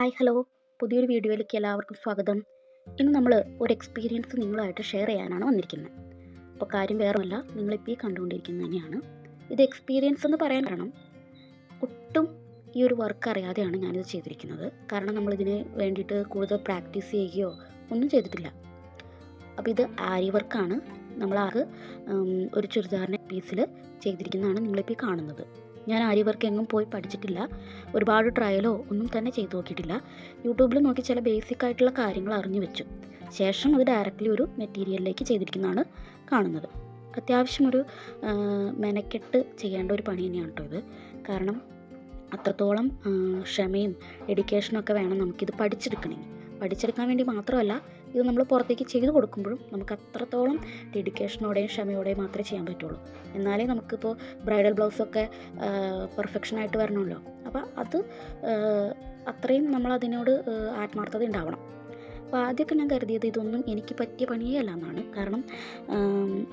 Hi hello. പുതിയൊരു വീഡിയോയിലേക്ക് എല്ലാവർക്കും സ്വാഗതം. ഇന്ന് നമ്മൾ ഒരു എക്സ്പീരിയൻസ് നിങ്ങളായിട്ട് ഷെയർ ചെയ്യാനാണ് വന്നിരിക്കുന്നത്. അപ്പോൾ കാര്യം വേറൊന്നുമല്ല നിങ്ങളിപ്പോൾ ഈ കണ്ടുകൊണ്ടിരിക്കുന്നത് തന്നെയാണ്. ഇത് എക്സ്പീരിയൻസ് എന്ന് പറയാൻ കാരണം ഒട്ടും ഈ ഒരു വർക്ക് അറിയാതെയാണ് ഞാനിത് ചെയ്തിരിക്കുന്നത്. കാരണം നമ്മളിതിന് വേണ്ടിയിട്ട് കൂടുതൽ പ്രാക്ടീസ് ചെയ്യുകയോ ഒന്നും ചെയ്തിട്ടില്ല. അപ്പോൾ ഇത് ആരി വർക്കാണ് നമ്മളാകെ ഒരു ചുരിദാറിന്റെ പീസിൽ ചെയ്തിരിക്കുന്നതാണ് നിങ്ങളിപ്പോൾ കാണുന്നത്. ഞാൻ ആര്യ വർക്ക് എങ്ങും പോയി പഠിച്ചിട്ടില്ല. ഒരുപാട് ട്രയലോ ഒന്നും തന്നെ ചെയ്തു നോക്കിയിട്ടില്ല. യൂട്യൂബിൽ നോക്കി ചില ബേസിക് ആയിട്ടുള്ള കാര്യങ്ങൾ അറിഞ്ഞു വെച്ചു. ശേഷം അത് ഡയറക്റ്റ്ലി ഒരു മെറ്റീരിയലിലേക്ക് ചെയ്തിരിക്കുന്നതാണ് കാണുന്നത്. അത്യാവശ്യം ഒരു മെനക്കെട്ട് ചെയ്യേണ്ട ഒരു പണി തന്നെയാണ് കേട്ടോ ഇത്. കാരണം അത്രത്തോളം ക്ഷമയും ഡെഡിക്കേഷനും ഒക്കെ വേണം നമുക്കിത് പഠിച്ചെടുക്കണമെങ്കിൽ. പഠിച്ചെടുക്കാൻ വേണ്ടി മാത്രമല്ല ഇത് നമ്മൾ പുറത്തേക്ക് ചെയ്തു കൊടുക്കുമ്പോഴും നമുക്ക് അത്രത്തോളം ഡെഡിക്കേഷനോടെയും ക്ഷമയോടെയും മാത്രമേ ചെയ്യാൻ പറ്റുള്ളൂ. എന്നാലേ നമുക്കിപ്പോൾ ബ്രൈഡൽ ബ്ലൗസൊക്കെ പെർഫെക്ഷനായിട്ട് വരണമല്ലോ. അപ്പോൾ അത് അത്രയും നമ്മൾ അതിനോട് ആത്മാർത്ഥത ഉണ്ടാവണം. അപ്പോൾ ആദ്യമൊക്കെ ഞാൻ കരുതിയത് ഇതൊന്നും എനിക്ക് പറ്റിയ പണിയേ അല്ല എന്നാണ്. കാരണം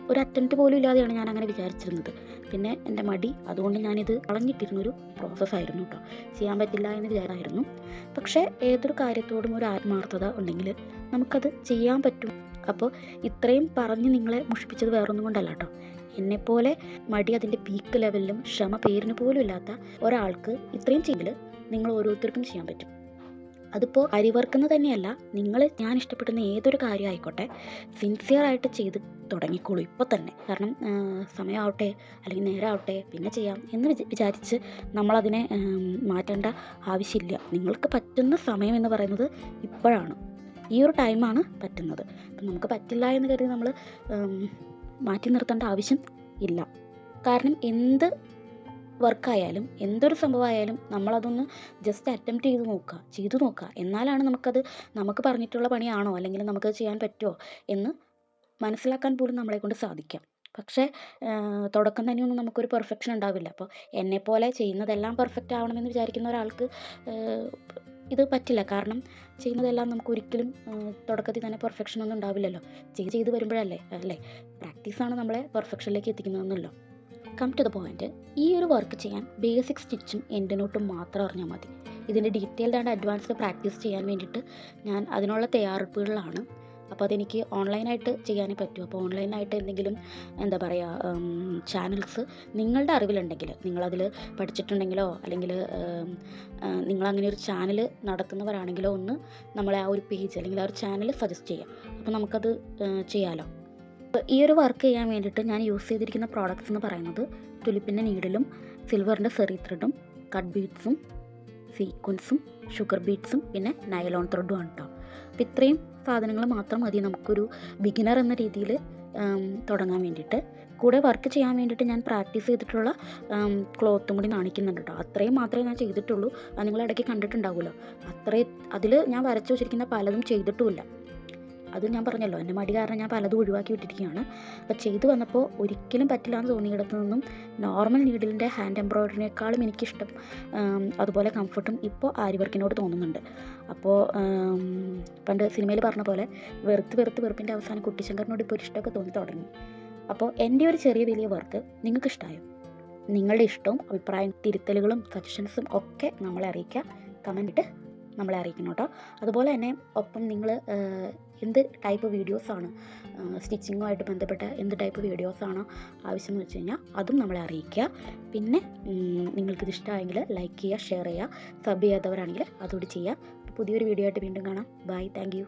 ഒരു അറ്റന്റ് പോലും ഇല്ലാതെയാണ് ഞാൻ അങ്ങനെ വിചാരിച്ചിരുന്നത്. പിന്നെ എന്റെ മടി. അതുകൊണ്ട് ഞാനിത് കളഞ്ഞിട്ടിരുന്നൊരു പ്രോസസ്സായിരുന്നു കേട്ടോ ചെയ്യാൻ പറ്റില്ല എന്ന് വിചാരമായിരുന്നു പക്ഷേ ഏതൊരു കാര്യത്തോടും ഒരു ആത്മാർത്ഥത ഉണ്ടെങ്കിൽ നമുക്കത് ചെയ്യാൻ പറ്റും. അപ്പോൾ ഇത്രയും പറഞ്ഞ് നിങ്ങളെ മുഷിപ്പിച്ചത് വേറൊന്നും കൊണ്ടല്ല കേട്ടോ എന്നെപ്പോലെ മടി അതിന്റെ പീക്ക് ലെവലിലും ക്ഷമ പേരിന് പോലും ഇല്ലാത്ത ഒരാൾക്ക് ഇത്രയും ചെയ്യൽ നിങ്ങൾ ഓരോരുത്തർക്കും ചെയ്യാൻ പറ്റും. അതിപ്പോൾ അരിവർക്കെന്ന് തന്നെയല്ല നിങ്ങൾ ഞാൻ ഇഷ്ടപ്പെടുന്ന ഏതൊരു കാര്യം ആയിക്കോട്ടെ സിൻസിയറായിട്ട് ചെയ്ത് തുടങ്ങിക്കോളൂ ഇപ്പോൾ തന്നെ. കാരണം സമയമാവട്ടെ അല്ലെങ്കിൽ നേരമാവട്ടെ പിന്നെ ചെയ്യാം എന്ന് വിചാരിച്ച് നമ്മളതിനെ മാറ്റേണ്ട ആവശ്യമില്ല. നിങ്ങൾക്ക് പറ്റുന്ന സമയം എന്ന് പറയുന്നത് ഇപ്പോഴാണ്. ഈ ഒരു ടൈമാണ് പറ്റുന്നത്. അപ്പം നമുക്ക് പറ്റില്ല എന്ന് കരുതി നമ്മൾ മാറ്റി നിർത്തേണ്ട ആവശ്യം ഇല്ല. കാരണം എന്ത് വർക്കായാലും എന്തൊരു സംഭവമായാലും നമ്മളതൊന്ന് ജസ്റ്റ് അറ്റംപ്റ്റ് ചെയ്ത് നോക്കുക ചെയ്തു നോക്കുക. എന്നാലാണ് നമുക്കത് നമുക്ക് പറഞ്ഞിട്ടുള്ള പണിയാണോ? അല്ലെങ്കിൽ നമുക്കത് ചെയ്യാൻ പറ്റുമോ എന്ന് മനസ്സിലാക്കാൻ പോലും നമ്മളെ കൊണ്ട് സാധിക്കാം. പക്ഷേ തുടക്കം തന്നെയൊന്നും നമുക്കൊരു പെർഫെക്ഷൻ ഉണ്ടാവില്ല. അപ്പോൾ എന്നെപ്പോലെ ചെയ്യുന്നതെല്ലാം പെർഫെക്റ്റ് ആവണമെന്ന് വിചാരിക്കുന്ന ഒരാൾക്ക് ഇത് പറ്റില്ല. കാരണം ചെയ്യുന്നതെല്ലാം നമുക്ക് ഒരിക്കലും തുടക്കത്തിൽ തന്നെ പെർഫെക്ഷൻ ഒന്നും ഉണ്ടാവില്ലല്ലോ. ചെയ്ത് ചെയ്ത് വരുമ്പോഴല്ലേ അല്ലേ? പ്രാക്ടീസാണ് നമ്മളെ പെർഫെക്ഷനിലേക്ക് എത്തിക്കുന്നതെന്നല്ലോ. കം ടു ദ പോയിന്റ് ഈ ഒരു വർക്ക് ചെയ്യാൻ ബേസിക് സ്റ്റിച്ചും എൻഡ് നോട്ടും മാത്രം അറിഞ്ഞാൽ മതി. ഇതിന്റെ ഡീറ്റെയിൽഡ് ആൻഡ് അഡ്വാൻസ്ഡ് പ്രാക്ടീസ് ചെയ്യാൻ വേണ്ടിയിട്ട് ഞാൻ അതിനുള്ള തയ്യാറെടുപ്പുകളിലാണ്. അപ്പോൾ അതെനിക്ക് ഓൺലൈനായിട്ട് ചെയ്യാനേ പറ്റൂ. അപ്പോൾ ഓൺലൈനായിട്ട് എന്തെങ്കിലും എന്താ പറയുക ചാനൽസ് നിങ്ങളുടെ അറിവിലുണ്ടെങ്കിൽ നിങ്ങളതിൽ പഠിച്ചിട്ടുണ്ടെങ്കിലോ അല്ലെങ്കിൽ നിങ്ങളങ്ങനെ ഒരു ചാനൽ നടത്തുന്നവരാണെങ്കിലോ ഒന്ന് നമ്മളെ ആ ഒരു പേജ് അല്ലെങ്കിൽ ആ ഒരു ചാനൽ സജസ്റ്റ് ചെയ്യാം. അപ്പോൾ നമുക്കത് ചെയ്യാമല്ലോ ഈ ഒരു വർക്ക് ചെയ്യാൻ വേണ്ടിയിട്ട് ഞാൻ യൂസ് ചെയ്തിരിക്കുന്ന പ്രോഡക്റ്റ്സ് എന്ന് പറയുന്നത് തുലിപ്പിന്റെ നീഡിലും സിൽവറിന്റെ സെറി ത്രെഡും കട്ട് ബീഡ്സും സീക്വൻസും ഷുഗർ ബീഡ്സും പിന്നെ നൈലോൺ ത്രെഡും ആണ് കേട്ടോ അപ്പോൾ ഇത്രയും സാധനങ്ങൾ മാത്രം മതി നമുക്കൊരു ബിഗിനർ എന്ന രീതിയിൽ തുടങ്ങാൻ വേണ്ടിയിട്ട്. കൂടെ വർക്ക് ചെയ്യാൻ വേണ്ടിയിട്ട് ഞാൻ പ്രാക്ടീസ് ചെയ്തിട്ടുള്ള ക്ലോത്തും കൂടി കാണിക്കുന്നുണ്ട് കേട്ടോ അത്രയും മാത്രമേ ഞാൻ ചെയ്തിട്ടുള്ളൂ. അത് നിങ്ങൾ ഇടയ്ക്ക് കണ്ടിട്ടുണ്ടാവുമല്ലോ. അത്രയും അതിൽ ഞാൻ വരച്ചു വെച്ചിരിക്കുന്ന പലതും ചെയ്തിട്ടുമില്ല. അത് ഞാൻ പറഞ്ഞല്ലോ എന്റെ മടി കാരണം ഞാൻ പലതും ഒഴിവാക്കി വിട്ടിരിക്കുകയാണ്. അപ്പോൾ ചെയ്തു വന്നപ്പോൾ ഒരിക്കലും പറ്റില്ല എന്ന് തോന്നിയിടത്ത് നിന്നും നോർമൽ നീഡിലിന്റെ ഹാൻഡ് എംബ്രോയിഡറിനേക്കാളും എനിക്കിഷ്ടം അതുപോലെ കംഫർട്ടും ഇപ്പോൾ ആരി വർക്കിനോട് തോന്നുന്നുണ്ട്. അപ്പോൾ പണ്ട് സിനിമയിൽ പറഞ്ഞ പോലെ വെറുത്ത് വെറുത്ത് വെറുപ്പിന്റെ അവസാനം കുട്ടിശങ്കറിനോട് ഇപ്പോൾ ഇഷ്ടമൊക്കെ തോന്നി തുടങ്ങി. അപ്പോൾ എന്റെ ഒരു ചെറിയ വലിയ വർക്ക് നിങ്ങൾക്ക് ഇഷ്ടമായോ നിങ്ങളുടെ ഇഷ്ടവും അഭിപ്രായം തിരുത്തലുകളും സജഷൻസും ഒക്കെ നമ്മളെ അറിയിക്കുക. കമന്റ് നമ്മളെ അറിയിക്കണം കേട്ടോ. അതുപോലെ തന്നെ ഒപ്പം നിങ്ങൾ എന്ത് ടൈപ്പ് വീഡിയോസാണ് സ്റ്റിച്ചിങ്ങുമായിട്ട് ബന്ധപ്പെട്ട എന്ത് ടൈപ്പ് വീഡിയോസാണോ ആവശ്യം എന്ന് വെച്ച് കഴിഞ്ഞാൽ അതും നമ്മളെ അറിയിക്കുക. പിന്നെ നിങ്ങൾക്കിത് ഇഷ്ടമായെങ്കിൽ ലൈക്ക് ചെയ്യുക ഷെയർ ചെയ്യുക സബ് ചെയ്യാത്തവരാണെങ്കിൽ അതുകൂടി ചെയ്യുക. പുതിയൊരു വീഡിയോ ആയിട്ട് വീണ്ടും കാണാം. Bye thank